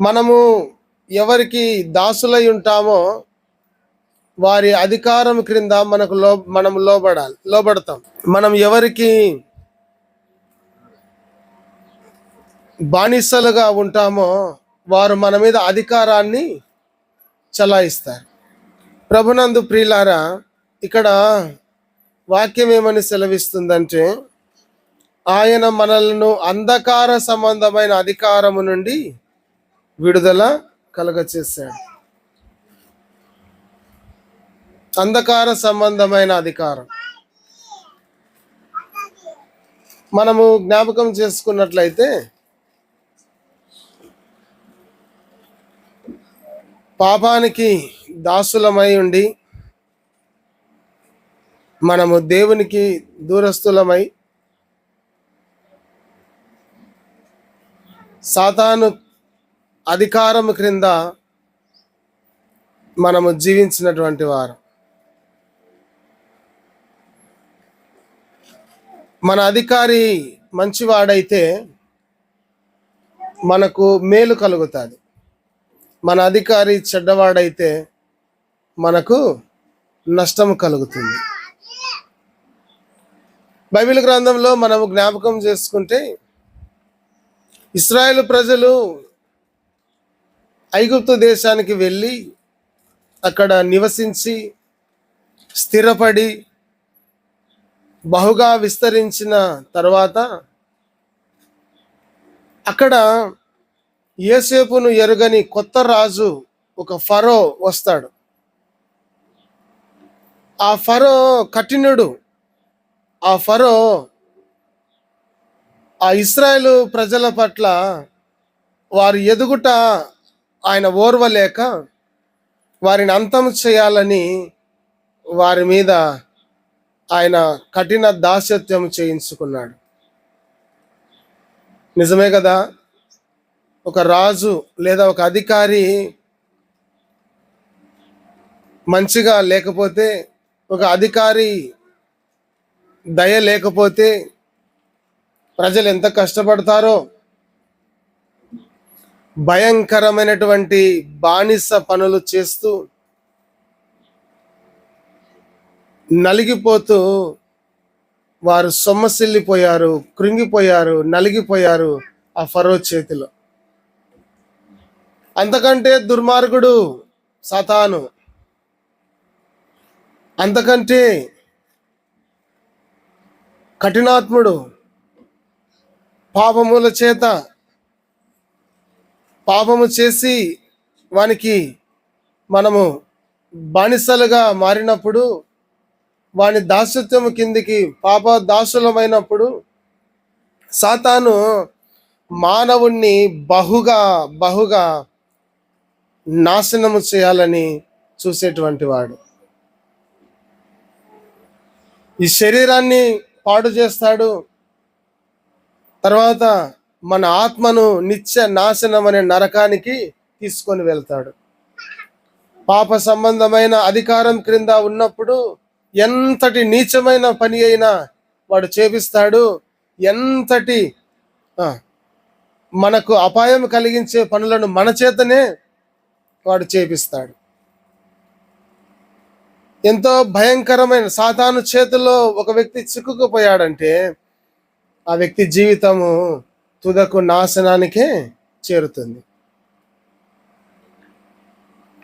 మనము ఎవరికి దాసులై ఉంటామో వారి అధికారం క్రింద మనకు లో మనం లోబడాలి లోబడతాం. మనం ఎవరికి బానిసలుగా ఉంటామో వారు మన మీద అధికారాన్ని చలాయిస్తారు. ప్రభునందు ప్రియులారా ఇక్కడ వాక్యం ఏమని సెలవిస్తుందంటే ఆయన మనలను అంధకార సంబంధమైన అధికారము నుండి విడుదల కలగచేశాడు. అంధకార సంబంధమైన అధికారం. మనము జ్ఞాపకం చేసుకున్నట్లయితే పాపానికి దాసులమై ఉండి మనము దేవునికి దూరస్తులమై సాతాను అధికారం క్రింద మనము జీవించినటువంటి వారు. మన అధికారి మంచివాడైతే మనకు మేలు కలుగుతుంది. మన అధికారి చెడ్డవాడైతే మనకు నష్టం కలుగుతుంది. బైబిల్ గ్రంథంలో మనము జ్ఞాపకం చేసుకుంటే ఇస్రాయేల్ ప్రజలు ఐగుప్తు దేశానికి వెళ్ళి అక్కడ నివసించి స్థిరపడి బహుగా విస్తరించిన తర్వాత అక్కడ ఏసేపును ఎరుగని కొత్త రాజు ఒక ఫరో వస్తాడు. ఆ ఫరో కఠినుడు. ఆ ఫరో ఆ ఇస్రాయేల్ ప్రజల పట్ల వారు ఎదుగుట ఆయన ఓర్వలేక వారిని అంతం చేయాలని వారి మీద ఆయన కఠిన దాస్యత్వం చేయించుకున్నాడు. నిజమే కదా? ఒక రాజు లేదా ఒక అధికారి మంచిగా లేకపోతే ఒక అధికారి దయ లేకపోతే ప్రజలు ఎంత కష్టపడతారో భయంకరమైనటువంటి బానిస పనులు చేస్తూ నలిగిపోతూ వారు సొమ్మసిల్లిపోయారు కృంగిపోయారు నలిగిపోయారు ఆ ఫరో చేతిలో. అంతకంటే దుర్మార్గుడు సతాను. అంతకంటే కఠినాత్ముడు పాపముల చేత పాపము చేసి వానికి మనము బానిసలుగా మారినప్పుడు వాని దాసత్వము కిందికి పాప దాసులమైనప్పుడు సాతాను మానవుణ్ణి బహుగా బహుగా నాశనము చేయాలని చూసేటువంటి వాడు. ఈ శరీరాన్ని పాడు చేస్తాడు. తర్వాత మన ఆత్మను నిత్య నాశనం అనే నరకానికి తీసుకొని వెళ్తాడు. పాప సంబంధమైన అధికారం క్రింద ఉన్నప్పుడు ఎంతటి నీచమైన పని అయినా వాడు చేపిస్తాడు. ఎంతటి మనకు అపాయం కలిగించే పనులను మన చేతనే వాడు చేపిస్తాడు. ఎంతో భయంకరమైన సాతాను చేతిలో ఒక వ్యక్తి చిక్కుకుపోయాడంటే ఆ వ్యక్తి జీవితము తుదకు నాశనానికే చేరుతుంది.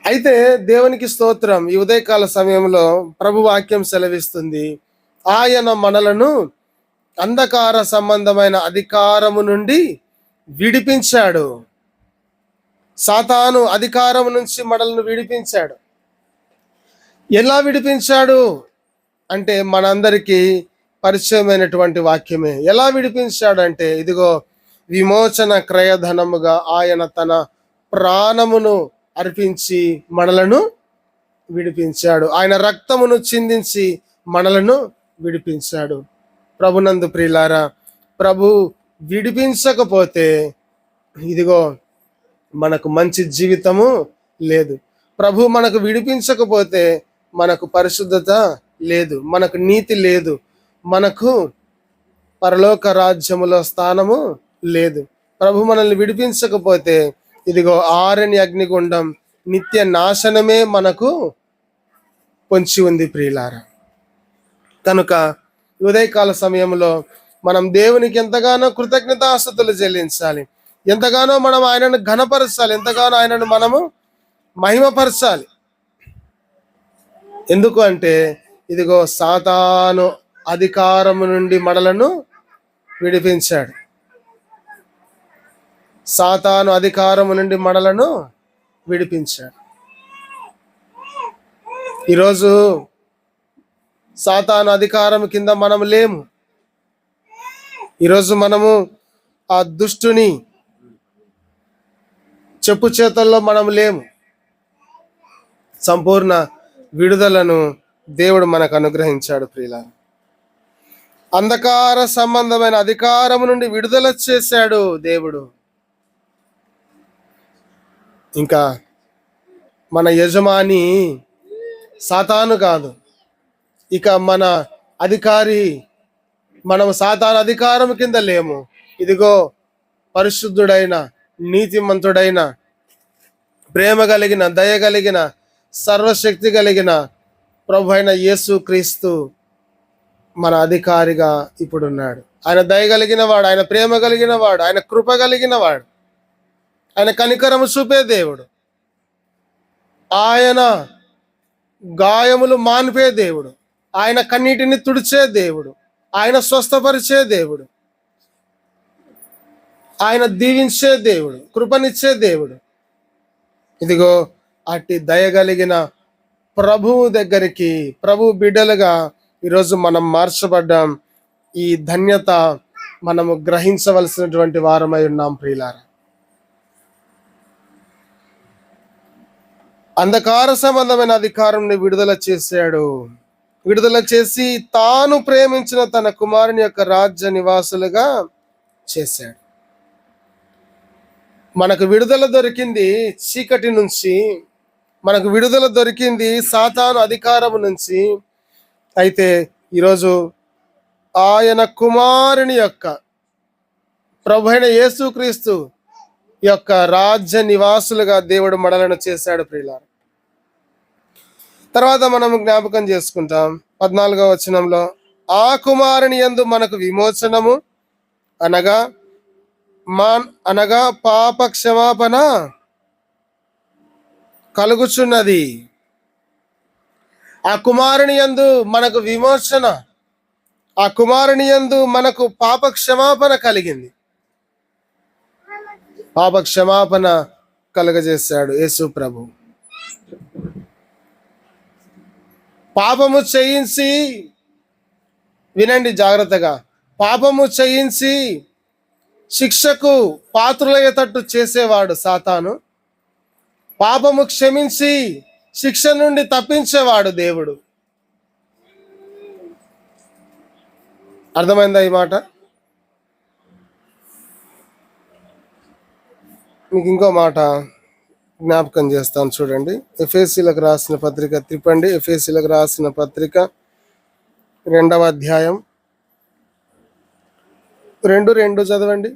అయితే దేవునికి స్తోత్రం ఈ ఉదయకాల సమయంలో ప్రభు వాక్యం సెలవిస్తుంది. ఆయన మనలను అంధకార సంబంధమైన అధికారము నుండి విడిపించాడు. సాతాను అధికారం నుంచి మనల్ని విడిపించాడు. ఎలా విడిపించాడు? అంటే మనందరికీ పరిచయమైనటువంటి వాక్యమే. ఎలా విడిపించాడు అంటే ఇదిగో విమోచన క్రయధనముగా ఆయన తన ప్రాణమును అర్పించి మనలను విడిపించాడు. ఆయన రక్తమును చిందించి మనలను విడిపించాడు. ప్రభునందు ప్రియులారా ప్రభు విడిపించకపోతే ఇదిగో మనకు మంచి జీవితము లేదు. ప్రభు మనకు విడిపించకపోతే మనకు పరిశుద్ధత లేదు మనకు నీతి లేదు మనకు పరలోక రాజ్యములో స్థానము లేదు. ప్రభు మనల్ని విడిపించకపోతే ఇదిగో ఆరని అగ్నిగుండం నిత్య నాశనమే మనకు పొంచి ఉంది ప్రియులార. కనుక ఉదయకాల సమయంలో మనం దేవునికి ఎంతగానో కృతజ్ఞతాస్తుతులు చెల్లించాలి. ఎంతగానో మనం ఆయనను ఘనపరచాలి. ఎంతగానో ఆయనను మనము మహిమపరచాలి. ఎందుకు అంటే ఇదిగో సాతాను అధికారము నుండి మనలను విడిపించాడు. సాతాను అధికారము నుండి మడలను విడిపించాడు. ఈరోజు సాతాను అధికారం కింద మనం లేము. ఈరోజు మనము ఆ దుష్టుని చెప్పు చేతల్లో మనం లేము. సంపూర్ణ విడుదలను దేవుడు మనకు అనుగ్రహించాడు ప్రియుల అంధకార సంబంధమైన అధికారము నుండి విడుదల చేశాడు దేవుడు. ఇంకా మన యజమాని సాతాను కాదు. ఇక మన అధికారి మనం సాతాను అధికారం కింద లేము. ఇదిగో పరిశుద్ధుడైన నీతిమంతుడైన ప్రేమ కలిగిన దయ కలిగిన సర్వశక్తి కలిగిన ప్రభు అయిన యేసు క్రీస్తు మన అధికారిగా ఇప్పుడున్నాడు. ఆయన దయ కలిగిన వాడు ఆయన ప్రేమ కలిగిన వాడు ఆయన కృప కలిగిన వాడు. ఆయన కనికరము చూపే దేవుడు. ఆయన గాయములు మాన్పే దేవుడు. ఆయన కన్నీటిని తుడిచే దేవుడు. ఆయన స్వస్థపరిచే దేవుడు. ఆయన దీవించే దేవుడు. కృపనిచ్చే దేవుడు. ఇదిగో అట్టి దయగలిగిన ప్రభువు దగ్గరికి ప్రభు బిడ్డలుగా ఈరోజు మనం మార్చబడ్డాం. ఈ ధన్యత మనము గ్రహించవలసినటువంటి వారమై ఉన్నాం ప్రియులారా. అంధకార సంబంధమైన అధికారంని విడుదల చేశాడు. విడుదల చేసి తాను ప్రేమించిన తన కుమారుని యొక్క రాజ్య నివాసులుగా చేశాడు. మనకు విడుదల దొరికింది చీకటి నుంచి మనకు విడుదల దొరికింది సాతాను అధికారం నుంచి. అయితే ఈరోజు ఆయన కుమారుని యొక్క ప్రభు అయిన యేసుక్రీస్తు యొక్క రాజ్య నివాసులుగా దేవుడు మడలను చేశాడు ప్రియులారు. తర్వాత మనము జ్ఞాపకం చేసుకుంటాం పద్నాలుగవ వచనంలో ఆ కుమారుని యందు మనకు విమోచనము అనగా మాన్ అనగా పాప క్షమాపణ కలుగుచున్నది. ఆ కుమారుని యందు మనకు విమోచన ఆ కుమారుని యందు మనకు పాప క్షమాపణ కలిగింది. పాప క్షమాపణ కలుగజేశాడు యేసు ప్రభు. పాపము చేయించి వినండి జాగ్రత్తగా పాపము చేయించి శిక్షకు పాత్రులయ్యేటట్టు చేసేవాడు సాతాను. పాపము క్షమించి శిక్ష నుండి తప్పించేవాడు దేవుడు. అర్థమైందా ఈ మాట? మీకు ఇంకో మాట జ్ఞాపకం చేస్తాను చూడండి. ఎఫ్ఎస్సీలకు రాసిన పత్రిక తిప్పండి. ఎఫ్ఎస్సీలకు రాసిన పత్రిక రెండవ అధ్యాయం. రెండు రెండు చదవండి.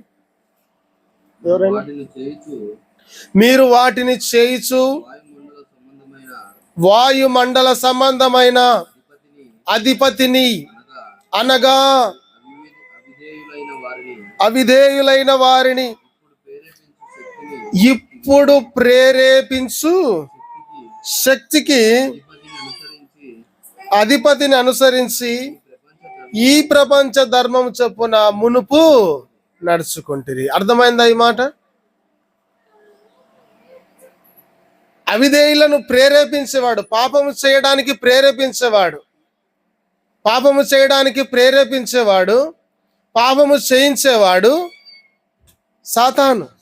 మీరు వాటిని చేయిచు. వాయుమండల సంబంధమైన అధిపతిని అనగా అవిధేయులైన వారిని ఇప్పుడు ప్రేరేపించు శక్తికి అధిపతిని అనుసరించి ఈ ప్రపంచ ధర్మం చొప్పున మునుపు నడుచుకుంటుంది అర్థమైందా ఈ మాట? అవిధేయులను ప్రేరేపించేవాడు పాపము చేయడానికి ప్రేరేపించేవాడు పాపము చేయడానికి ప్రేరేపించేవాడు పాపము చేయించేవాడు సాతాను.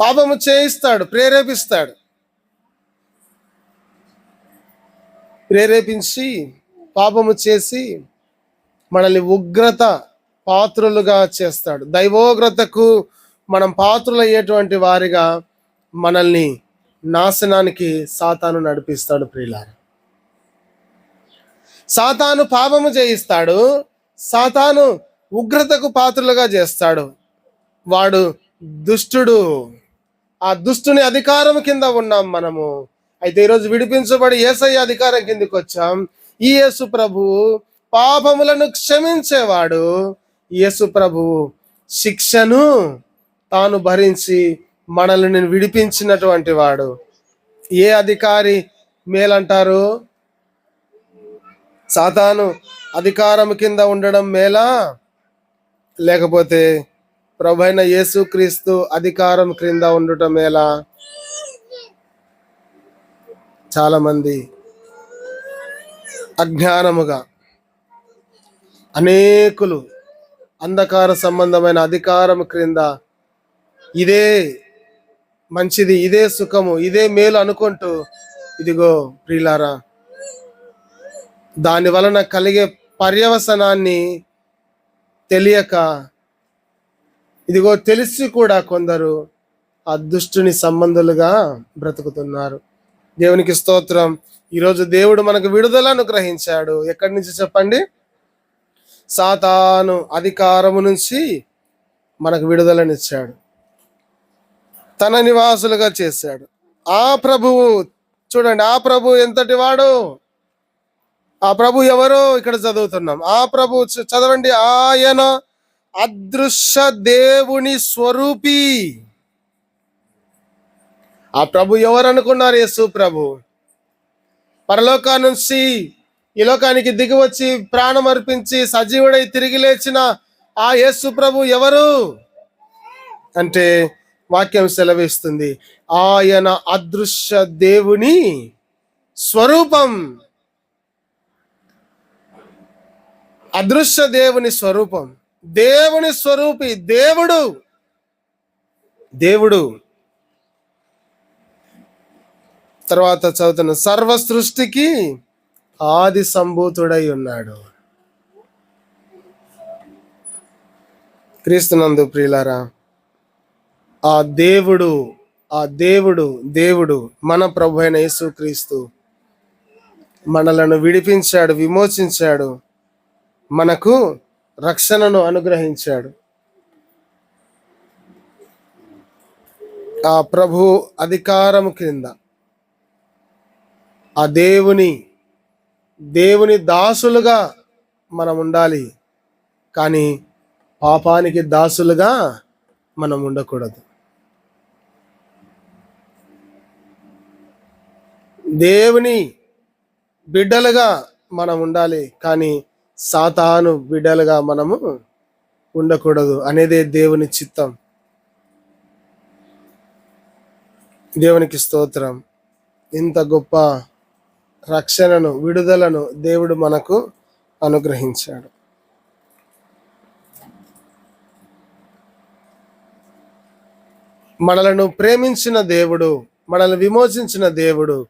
పాపము చేయిస్తాడు ప్రేరేపిస్తాడు. ప్రేరేపించి పాపము చేసి మనల్ని ఉగ్రత పాత్రులుగా చేస్తాడు. దైవోగ్రతకు మనం పాత్రులయ్యేటువంటి వారిగా మనల్ని నాశనానికి సాతాను నడిపిస్తాడు ప్రియులార. సాతాను పాపము చేయిస్తాడు సాతాను ఉగ్రతకు పాత్రలుగా చేస్తాడు. వాడు దుష్టుడు. ఆ దుష్టుని అధికారం కింద ఉన్నాం మనము. అయితే ఈరోజు విడిపించబడి ఏసయ్య అధికారం కిందకి వచ్చాం. ఈ యేసు ప్రభువు పాపములను క్షమించేవాడు. యేసు ప్రభువు శిక్షను తాను భరించి మనల్ని విడిపించినటువంటి వాడు. ఏ అధికారి మేలంటారు? సాతాను అధికారం కింద ఉండడం మేలా? లేకపోతే ప్రభైన యేసుక్రీస్తు అధికారం క్రింద ఉండటం ఎలా? చాలామంది అజ్ఞానముగా అనేకులు అంధకార సంబంధమైన అధికారం క్రింద ఇదే మంచిది ఇదే సుఖము ఇదే మేలు అనుకుంటూ ఇదిగో ప్రియులారా దాని వలన కలిగే పర్యవసనాన్ని తెలియక ఇదిగో తెలిసి కూడా కొందరు ఆ సంబంధులుగా బ్రతుకుతున్నారు. దేవునికి స్తోత్రం. ఈరోజు దేవుడు మనకు విడుదలను గ్రహించాడు ఎక్కడి నుంచి చెప్పండి? సాతాను అధికారము నుంచి మనకు విడుదలనిచ్చాడు. తన నివాసులుగా చేశాడు. ఆ ప్రభువు చూడండి ఆ ప్రభు ఎంతటి వాడు? ఆ ప్రభు ఎవరో? ఇక్కడ చదువుతున్నాం. ఆ ప్రభు చదవండి. ఆయన అదృశ్య దేవుని స్వరూపి. ఆ ప్రభు ఎవరు అనుకున్నారు యేసు ప్రభు? పరలోకా నుంచి ఈ లోకానికి దిగి వచ్చి ప్రాణం అర్పించి సజీవుడై తిరిగి లేచిన ఆ యేసు ప్రభు ఎవరు? అంటే వాక్యం సెలవిస్తుంది. ఆయన అదృశ్య దేవుని స్వరూపం. అదృశ్య దేవుని స్వరూపం. దేవుని స్వరూపి దేవుడు. దేవుడు. తర్వాత చదువుతున్న సర్వ సృష్టికి ఆది సంభూతుడై ఉన్నాడు. క్రీస్తునందు ప్రియులారా ఆ దేవుడు ఆ దేవుడు దేవుడు మన ప్రభు అయిన యేసుక్రీస్తు మనలను విడిపించాడు విమోచించాడు. మనకు రక్షణను అనుగ్రహించాడు. ఆ ప్రభు అధికారం క్రింద ఆ దేవుని దేవుని దాసులుగా మనం ఉండాలి. కానీ పాపానికి దాసులుగా మనం ఉండకూడదు. దేవుని బిడ్డలుగా మనం ఉండాలి. కానీ సాతాను బిడ్డలుగా మనము ఉండకూడదు అనేదే దేవుని చిత్తం. దేవునికి స్తోత్రం. ఇంత గొప్ప రక్షణను విడుదలను దేవుడు మనకు అనుగ్రహించాడు. మనలను ప్రేమించిన దేవుడు మనల్ని విమోచించిన దేవుడు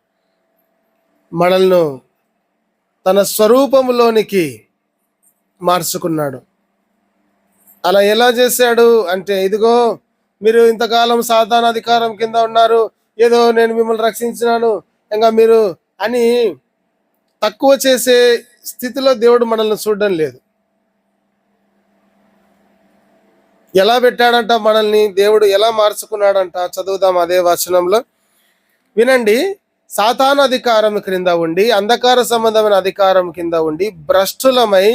మనల్ని తన స్వరూపంలోనికి మార్చుకున్నాడు. అలా ఎలా చేశాడు అంటే ఇదిగో మీరు ఇంతకాలం సాధారణ అధికారం కింద ఉన్నారు ఏదో నేను మిమ్మల్ని రక్షించినాను ఇంకా మీరు అని తక్కువ చేసే స్థితిలో దేవుడు మనల్ని చూడడం లేదు. ఎలా పెట్టాడంట మనల్ని దేవుడు ఎలా మార్చుకున్నాడంట చదువుదాం అదే వచనంలో. వినండి సాతాన అధికారం క్రింద ఉండి అంధకార సంబంధమైన అధికారం కింద ఉండి భ్రష్టులమై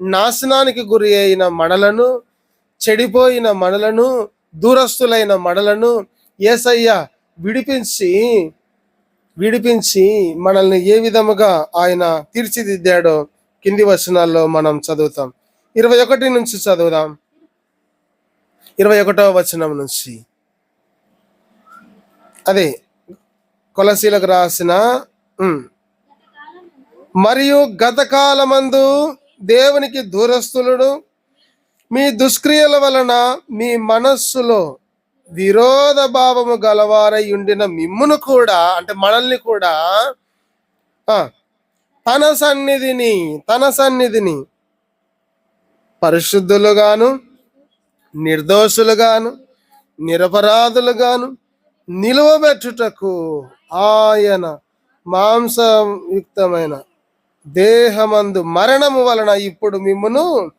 నాశనానికి గురి అయిన మనలను చెడిపోయిన మనలను దూరస్తులైన మనలను ఏసయ్య విడిపించి విడిపించి మనల్ని ఏ విధముగా ఆయన తీర్చిదిద్దాడో కింది వచనాల్లో మనం చదువుతాం. ఇరవై ఒకటి నుంచి చదువుదాం. ఇరవై ఒకటవ వచనం నుంచి. అదే కొలసీలకు రాసిన మరియు గతకాలమందు దేవునికి దూరస్తులను మీ దుష్క్రియల వలన మీ మనస్సులో విరోధ భావము గలవారై ఉండిన మిమ్మును కూడా అంటే మనల్ని కూడా తన సన్నిధిని తన సన్నిధిని పరిశుద్ధులుగాను నిర్దోషులుగాను నిరపరాధులుగాను నిలువబెట్టుటకు ఆయన మాంసయుక్తమైన దేహమందు మరణము వలన ఇప్పుడు మిమ్మును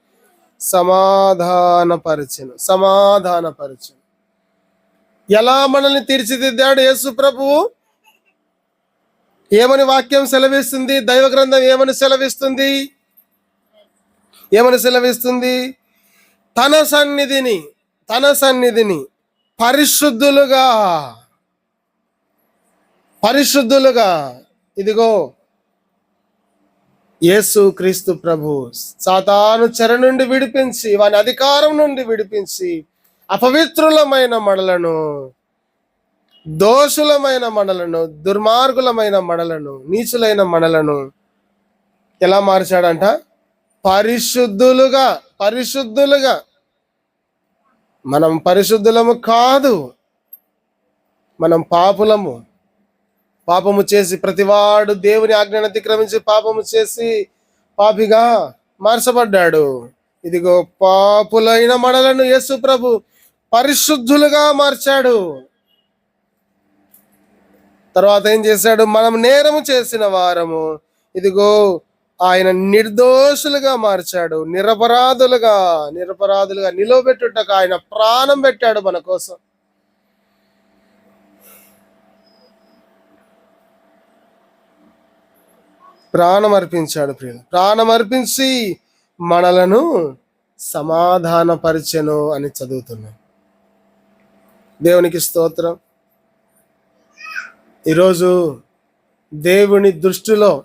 సమాధానపరచను సమాధానపరచను. ఎలా మనల్ని తీర్చిదిద్దాడు యేసు ప్రభువు ఏమని వాక్యం సెలవిస్తుంది? దైవ గ్రంథం ఏమని సెలవిస్తుంది? ఏమని సెలవిస్తుంది? తన సన్నిధిని తన సన్నిధిని పరిశుద్ధులుగా పరిశుద్ధులుగా ఇదిగో యేసు క్రీస్తు ప్రభు సాతాను చెర నుండి విడిపించి వాని అధికారం నుండి విడిపించి అపవిత్రులమైన మడలను దోషులమైన మడలను దుర్మార్గులమైన మడలను నీచులైన మడలను ఎలా మార్చాడంట? పరిశుద్ధులుగా పరిశుద్ధులుగా. మనం పరిశుద్ధులము కాదు. మనం పాపులము. పాపము చేసి ప్రతివాడు దేవుని ఆజ్ఞను అతిక్రమించి పాపము చేసి పాపిగా మార్చబడ్డాడు. ఇదిగో పాపులైన మనలను యేసు ప్రభు పరిశుద్ధులుగా మార్చాడు. తర్వాత ఏం చేశాడు? మనం నేరము చేసిన వారము. ఇదిగో ఆయన నిర్దోషులుగా మార్చాడు. నిరపరాధులుగా నిరపరాధులుగా నిలవబెట్టుటకు ఆయన ప్రాణం పెట్టాడు మన కోసం. ప్రాణం అర్పించాడు ప్రియ ప్రాణం అర్పించి మనలను సమాధానపరిచెను అని చదువుతున్నాం దేవునికి స్తోత్రం. ఈరోజు దేవుని దృష్టిలో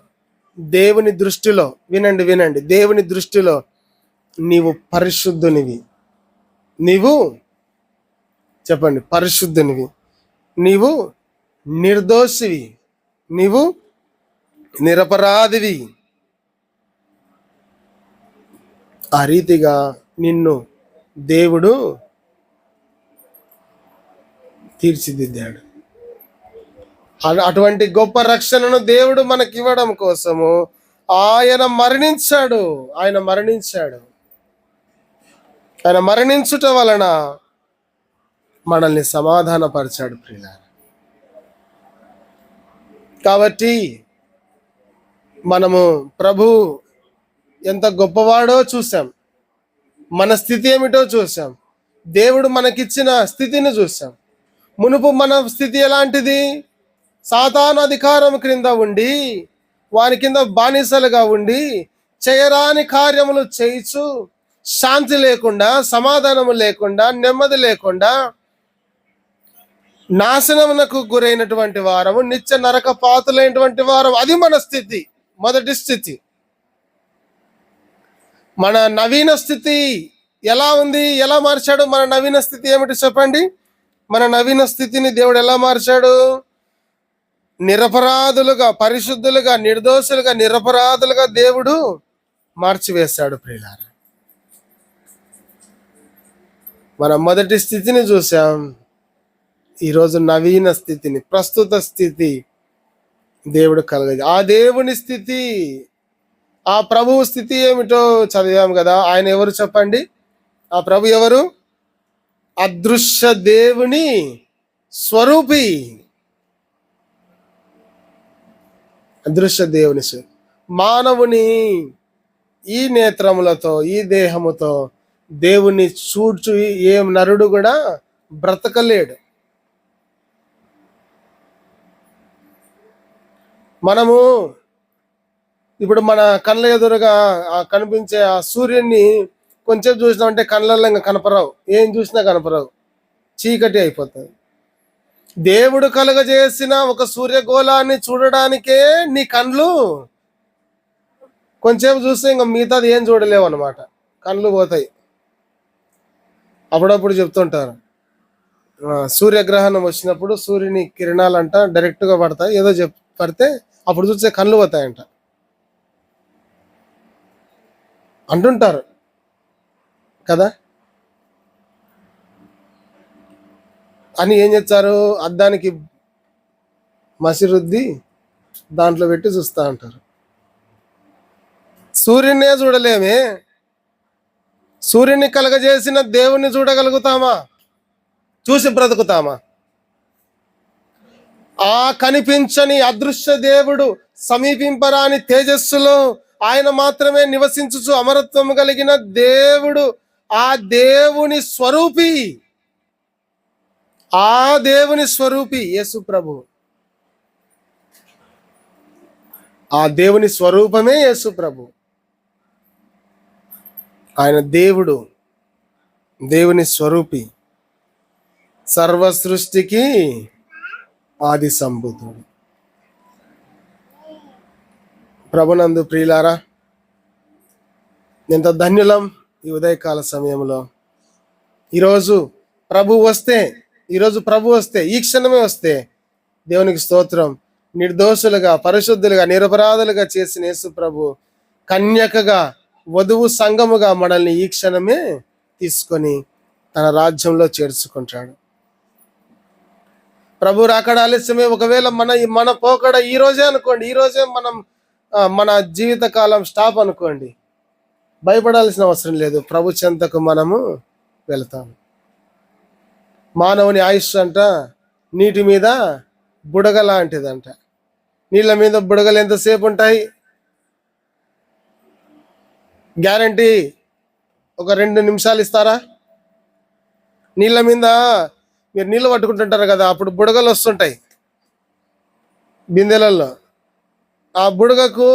దేవుని దృష్టిలో వినండి వినండి. దేవుని దృష్టిలో నీవు పరిశుద్ధునివి. నీవు చెప్పండి పరిశుద్ధునివి. నీవు నిర్దోషివి. నీవు నిరపరాధివి. ఆ రీతిగా నిన్ను దేవుడు తీర్చిదిద్దాడు. అటువంటి గొప్ప రక్షణను దేవుడు మనకి ఇవ్వడం కోసము ఆయన మరణించాడు. ఆయన మరణించాడు. ఆయన మరణించుట వలన మనల్ని సమాధానపరిచాడు ప్రియులారా. కాబట్టి మనము ప్రభు ఎంత గొప్పవాడో చూసాం మన స్థితి ఏమిటో చూసాం దేవుడు మనకిచ్చిన స్థితిని చూసాం మునుపు మన స్థితి ఎలాంటిది? సాతాను అధికారం క్రింద ఉండి వాని కింద బానిసలుగా ఉండి చేయరాని కార్యములు చేయిచు శాంతి లేకుండా సమాధానము లేకుండా నెమ్మది లేకుండా నాశనమునకు గురైనటువంటి వారము నిత్య నరక పాతులైనటువంటి వారం అది మన స్థితి. మొదటి స్థితి. మన నవీన స్థితి ఎలా ఉంది? ఎలా మార్చాడు మన నవీన స్థితి ఏమిటి చెప్పండి? మన నవీన స్థితిని దేవుడు ఎలా మార్చాడు? నిరపరాధులుగా పరిశుద్ధులుగా నిర్దోషులుగా నిరపరాధులుగా దేవుడు మార్చివేశాడు ప్రియులార. మన మొదటి స్థితిని చూసాం ఈరోజు నవీన స్థితిని ప్రస్తుత స్థితి దేవుడు కలగదు ఆ దేవుని స్థితి ఆ ప్రభువు స్థితి ఏమిటో చదివాము కదా. ఆయన ఎవరు చెప్పండి? ఆ ప్రభు ఎవరు? అదృశ్య దేవుని స్వరూపి. అదృశ్య దేవుని మానవుని ఈ నేత్రములతో ఈ దేహముతో దేవుని చూడ్చు ఏం నరుడు కూడా బ్రతకలేడు. మనము ఇప్పుడు మన కళ్ళ ఎదురుగా ఆ కనిపించే ఆ సూర్యుడిని కొంచెం చూసినామంటే కళ్ళల్లో ఇంకా కనపరావు ఏం చూసినా కనపరావు చీకటి అయిపోతుంది. దేవుడు కలుగజేసిన ఒక సూర్యగోళాన్ని చూడడానికే నీ కండ్లు కొంచెం చూస్తే ఇంకా మిగతాది ఏం చూడలేవు అనమాట కళ్ళు పోతాయి. అప్పుడప్పుడు చెప్తుంటారు. సూర్యగ్రహణం వచ్చినప్పుడు సూర్యుని కిరణాలంట డైరెక్ట్గా పడతాయి. ఏదో చెప్ పడితే అప్పుడు చూస్తే కళ్ళు పోతాయంట. అంటుంటారు. కదా? అని ఏం చేస్తారు? అద్దానికి మసిరుద్ది దాంట్లో పెట్టి చూస్తా అంటారు. సూర్యున్నే చూడలేమే. సూర్యుని కలగజేసిన దేవుణ్ణి చూడగలుగుతామా? చూసి బ్రతుకుతామా? ఆ కనిపించని అదృశ్య దేవుడు సమీపింపరాని తేజస్సులో ఆయన మాత్రమే నివసించుచు అమరత్వం కలిగిన దేవుడు ఆ దేవుని స్వరూపి. ఆ దేవుని స్వరూపి యేసు ప్రభు. ఆ దేవుని స్వరూపమే యేసు ప్రభు. ఆయన దేవుడు దేవుని స్వరూపి. సర్వ సృష్టికి ఆది సంబుధుడు ప్రభునందు ప్రియులారా ఎంత ధన్యులం ఈ ఉదయకాల సమయంలో. ఈరోజు ప్రభు వస్తే ఈరోజు ప్రభు వస్తే ఈ క్షణమే వస్తే దేవునికి స్తోత్రం. నిర్దోషులుగా పరిశుద్ధులుగా నిరపరాధులుగా చేసిన యేసు ప్రభు కన్యకగా వధువు సంఘముగా మనల్ని ఈ క్షణమే తీసుకొని తన రాజ్యంలో చేర్చుకుంటాడు. ప్రభు రాకడ ఆలస్యమే. ఒకవేళ మన మన పోకడ ఈ రోజే అనుకోండి. ఈ రోజే మనం మన జీవిత కాలం స్టాప్ అనుకోండి. భయపడాల్సిన అవసరం లేదు. ప్రభు చెంతకు మనము వెళతాము. మానవుని ఆయుష్ అంట నీటి మీద బుడగ లాంటిదంట. నీళ్ళ మీద బుడగలు ఎంతసేపు ఉంటాయి? గ్యారంటీ ఒక రెండు నిమిషాలు ఇస్తారా? నీళ్ళ మీద మీరు నీళ్ళు పట్టుకుంటుంటారు కదా అప్పుడు బుడగలు వస్తుంటాయి. బిందెలలో ఆ బుడగకు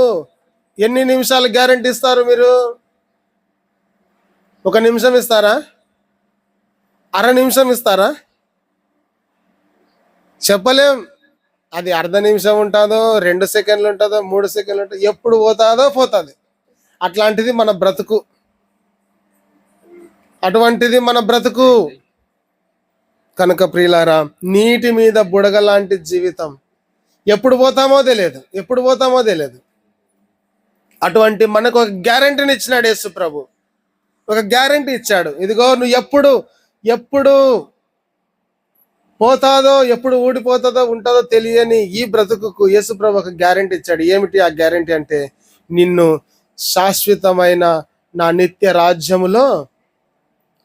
ఎన్ని నిమిషాలు గ్యారంటీ ఇస్తారు మీరు? ఒక నిమిషం ఇస్తారా? అర నిమిషం ఇస్తారా? చెప్పలేం. అది అర్ధ నిమిషం ఉంటుందో రెండు సెకండ్లు ఉంటుందో మూడు సెకండ్లు ఉంటుందో ఎప్పుడు పోతాదో పోతుంది. అట్లాంటిది మన బ్రతుకు. అటువంటిది మన బ్రతుకు. కనుక ప్రియులారా నీటి మీద బుడగ లాంటి జీవితం ఎప్పుడు పోతామో తెలియదు ఎప్పుడు పోతామో తెలియదు. అటువంటి మనకు ఒక గ్యారంటీని ఇచ్చినాడు యేసు ప్రభు. ఒక గ్యారంటీ ఇచ్చాడు. ఇదిగో నువ్వు ఎప్పుడు ఎప్పుడు పోతాదో ఎప్పుడు ఊడిపోతుందో ఉంటుందో తెలియని ఈ బ్రతుకుకు యేసు ప్రభు ఒక గ్యారంటీ ఇచ్చాడు. ఏమిటి ఆ గ్యారంటీ అంటే నిన్ను శాశ్వతమైన నా నిత్య రాజ్యములో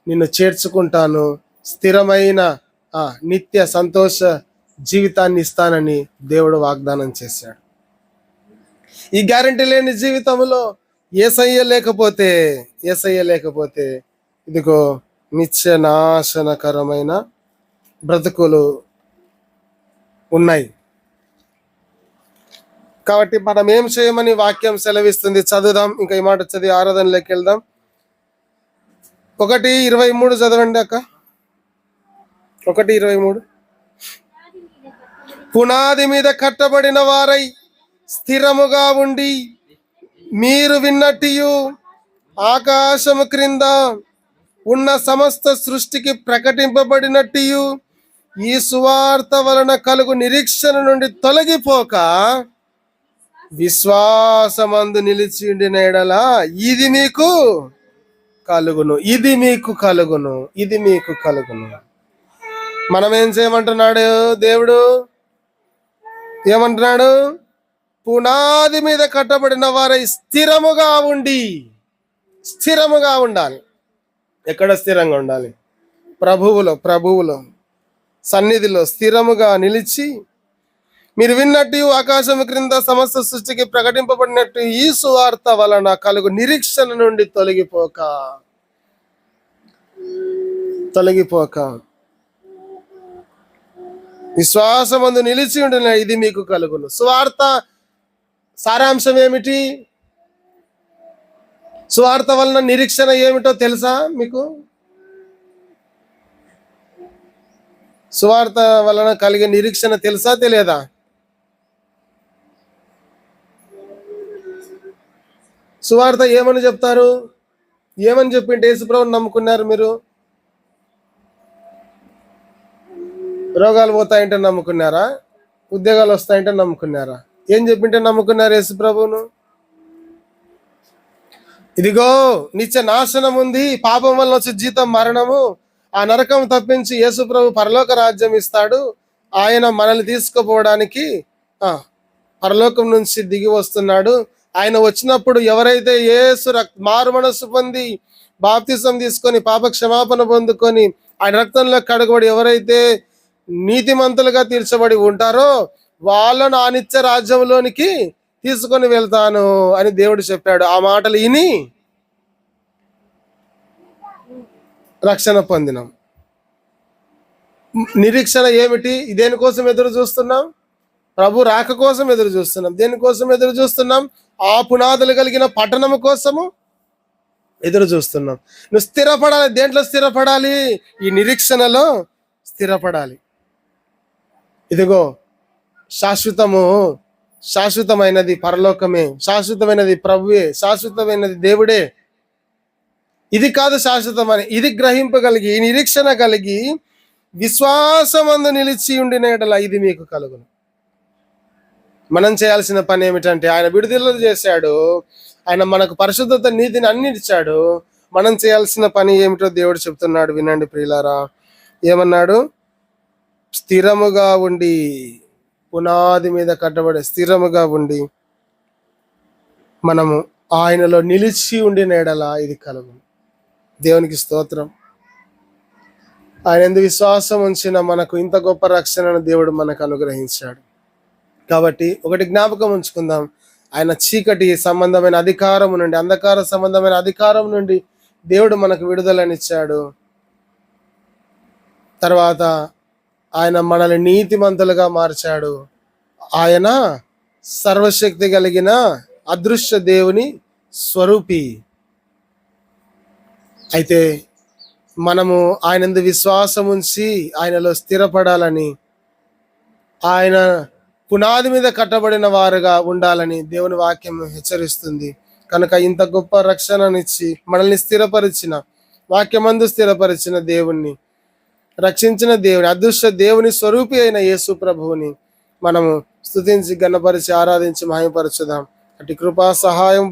నిన్ను చేర్చుకుంటాను స్థిరమైన ఆ నిత్య సంతోష జీవితాన్ని ఇస్తానని దేవుడు వాగ్దానం చేశాడు. ఈ గ్యారంటీ లేని జీవితంలో ఏసయ్య లేకపోతే ఏసయ్య లేకపోతే ఇదిగో నిత్య నాశనకరమైన బ్రతుకులు ఉన్నాయి. కాబట్టి మనం ఏం చేయమని వాక్యం సెలవిస్తుంది? చదువుదాం. ఇంకా ఈ మాట చదివి ఆరాధనలోకి వెళ్దాం. ఒకటి ఇరవై మూడు చదవండి అక్క. ఒకటి ఇరవై మూడు. పునాది మీద కట్టబడిన వారై స్థిరముగా ఉండి మీరు విన్నట్టు ఆకాశము క్రింద ఉన్న సమస్త సృష్టికి ప్రకటింపబడినట్టు ఈ సువార్త వలన కలుగు నిరీక్షణ నుండి తొలగిపోక విశ్వాసమందు నిలిచి ఉండిన ఎడల ఇది మీకు కలుగును. ఇది మీకు కలుగును. ఇది మీకు కలుగును. మనం ఏం చేయమంటున్నాడు దేవుడు? ఏమంటున్నాడు? పునాది మీద కట్టబడిన వారై స్థిరముగా ఉండి స్థిరముగా ఉండాలి. ఎక్కడ స్థిరంగా ఉండాలి? ప్రభువులో ప్రభువులో సన్నిధిలో స్థిరముగా నిలిచి మీరు విన్నట్టు ఆకాశం క్రింద సమస్త సృష్టికి ప్రకటింపబడినట్టు ఈ సువార్త వలన కలుగు నిరీక్షణ నుండి తొలగిపోక తొలగిపోక విశ్వాసమందు నిలిచి ఉండిన ఇది మీకు కలుగును. సువార్త సారాంశం ఏమిటి? సువార్త వలన నిరీక్షణ ఏమిటో తెలుసా మీకు? సువార్త వలన కలిగే నిరీక్షణ తెలుసా తెలియదా? సువార్త ఏమని చెప్తారు? ఏమని చెప్పింటే యేసుప్రభుని నమ్ముకున్నారు మీరు? రోగాలు పోతాయంటే నమ్ముకున్నారా? ఉద్యోగాలు వస్తాయంటే నమ్ముకున్నారా? ఏం చెప్పింటే నమ్ముకున్నారు యేసు ప్రభువును? ఇదిగో నిత్య నాశనం ఉంది. పాపం వల్ల వచ్చే జీతం మరణము. ఆ నరకం తప్పించి యేసు ప్రభు పరలోక రాజ్యం ఇస్తాడు. ఆయన మనల్ని తీసుకుపోవడానికి ఆ పరలోకం నుంచి దిగి వస్తున్నాడు. ఆయన వచ్చినప్పుడు ఎవరైతే యేసు రక్ మారు మనస్సు పొంది బాప్తిసం తీసుకొని పాప క్షమాపణ పొందుకొని ఆయన రక్తంలో కడగబడి ఎవరైతే నీతిమంతులుగా తీర్చబడి ఉంటారో వాళ్ళను ఆనిత్య రాజ్యంలోనికి తీసుకొని వెళ్తాను అని దేవుడు చెప్పాడు. ఆ మాటలు ఇని రక్షణ పొందినాం. నిరీక్షణ ఏమిటి? దేనికోసం ఎదురు చూస్తున్నాం? ప్రభు రాక కోసం ఎదురు చూస్తున్నాం. దేనికోసం ఎదురు చూస్తున్నాం? ఆ పునాదులు కలిగిన పట్టణము కోసము ఎదురు చూస్తున్నాం. నువ్వు స్థిరపడాలి. దేంట్లో స్థిరపడాలి? ఈ నిరీక్షణలో స్థిరపడాలి. ఇదిగో శాశ్వతము శాశ్వతమైనది పరలోకమే శాశ్వతమైనది ప్రభువే శాశ్వతమైనది దేవుడే. ఇది కాదు శాశ్వతమని ఇది గ్రహింపగలిగి ఈ నిరీక్షణ కలిగి విశ్వాసమందు నిలిచి ఉండిన యెడల ఇది మీకు కలుగును. మనం చేయాల్సిన పని ఏమిటంటే ఆయన విడుదల చేశాడు ఆయన మనకు పరిశుద్ధత నీతిని అన్ని ఇచ్చాడు. మనం చేయాల్సిన పని ఏమిటో దేవుడు చెప్తున్నాడు వినండి ప్రియులారా. ఏమన్నాడు? స్థిరముగా ఉండి పునాది మీద కట్టబడే స్థిరముగా ఉండి మనము ఆయనలో నిలిచి ఉండిన ఎడల ఇది కలుగు. దేవునికి స్తోత్రం. ఆయన ఎందు విశ్వాసం ఉంచిన మనకు ఇంత గొప్ప రక్షణను దేవుడు మనకు అనుగ్రహించాడు. కాబట్టి ఒకటి జ్ఞాపకం ఉంచుకుందాం. ఆయన చీకటి సంబంధమైన అధికారం నుండి అంధకార సంబంధమైన అధికారం నుండి దేవుడు మనకు విడుదలనిచ్చాడు. తర్వాత ఆయన మనల్ని నీతిమంతులుగా మార్చాడు. ఆయన సర్వశక్తి కలిగిన అదృశ్య దేవుని స్వరూపి. అయితే మనము ఆయనందు విశ్వాసం ఉంచి ఆయనలో స్థిరపడాలని ఆయన పునాది మీద కట్టబడిన వారుగా ఉండాలని దేవుని వాక్యం హెచ్చరిస్తుంది. కనుక ఇంత గొప్ప రక్షణనిచ్చి మనల్ని స్థిరపరిచిన వాక్యమందు స్థిరపరిచిన దేవుణ్ణి రక్షించిన దేవుని అదృశ్య దేవుని స్వరూపి అయిన యేసు ప్రభువుని మనము స్తుతించి గణపరిచి ఆరాధించి మహిమపరచుదాం. అటు కృపా సహాయం